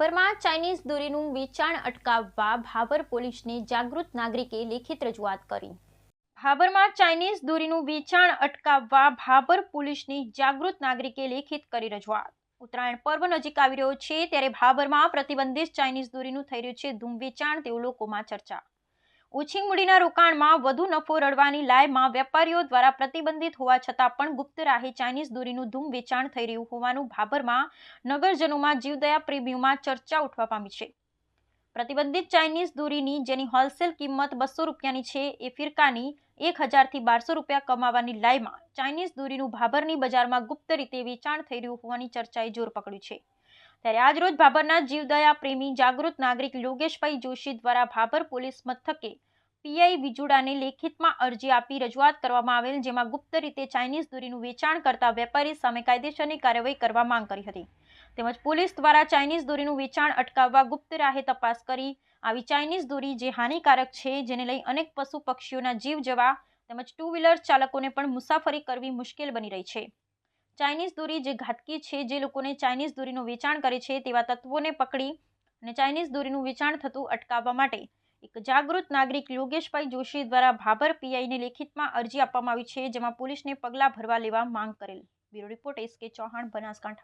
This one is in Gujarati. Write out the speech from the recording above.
દોરીનું વેચાણ અટકાવવા ભાભર પોલીસને જાગૃત નાગરિકે લેખિત રજૂઆત કરી. ભાભરમાં ચાઇનીઝ દોરીનું વેચાણ અટકાવવા ભાભર પોલીસની જાગૃત નાગરિકે લેખિત કરી રજૂઆત. ઉત્તરાયણ પર્વ નજીક આવી રહ્યો છે, ત્યારે ભાભરમાં પ્રતિબંધિત ચાઇનીઝ દોરીનું થઈ રહ્યું છે ધૂમ વેચાણ તેવું લોકોમાં ચર્ચા. ઓછી મૂડીના રોકાણમાં વધુ નફો રળવાની લાયમાં વેપારીઓ દ્વારા પ્રતિબંધિત હોવા છતાં પણ ગુપ્ત રાહે ચાઇનીઝ દોરીનું ધૂમ વેચાણ થઈ રહ્યું હોવાનું ભાભરમાં નગરજનોમાં જીવદયા પ્રેમીઓમાં ચર્ચા ઉઠવા પામી છે. પ્રતિબંધિત ચાઇનીઝ દોરીની જેની હોલસેલ કિંમત બસો રૂપિયાની છે એ ફિરકાની એક હજારથી બારસો રૂપિયા કમાવાની લાયમાં ચાઇનીઝ દોરીનું ભાભરની બજારમાં ગુપ્ત રીતે વેચાણ થઈ રહ્યું હોવાની ચર્ચાએ જોર પકડ્યું છે. ત્યારે આજરોજ ભાભરના જીવદયા પ્રેમી જાગૃત નાગરિક યોગેશભાઈ જોશી દ્વારા ભાભર પોલીસ મથકે પીઆઈ વિજુડાને લેખિતમાં અરજી આપી રજૂઆત કરવામાં આવેલ, જેમાં ગુપ્ત રીતે ચાઇનીઝ દોરીનું વેચાણ કરતા વેપારી સામે કાયદેસરની કાર્યવાહી કરવા માંગ કરી હતી. તેમજ પોલીસ દ્વારા ચાઇનીઝ દોરીનું વેચાણ અટકાવવા ગુપ્ત રાહે તપાસ કરી આવી ચાઇનીઝ દોરી જે હાનિકારક છે, જેને લઈ અનેક પશુ પક્ષીઓના જીવ જવા તેમજ ટુ વ્હીલર ચાલકોને પણ મુસાફરી કરવી મુશ્કેલ બની રહી છે. ચાઇનીઝ દોરી જે ઘાતકી છે, જે લોકોને ચાઇનીઝ દોરીનું વેચાણ કરે છે, તેવા તત્વોને પકડી અને ચાઇનીઝ દોરીનું વેચાણ થતું અટકાવવા માટે એક જાગૃત નાગરિક યોગેશભાઈ જોશી દ્વારા ભાભર પીઆઈને લેખિતમાં અરજી આપવામાં આવી છે, જેમાં પોલીસને પગલાં ભરવા લેવા માંગ કરેલ. બ્યુરો રિપોર્ટ એસ કે ચૌહાણ, બનાસકાંઠા.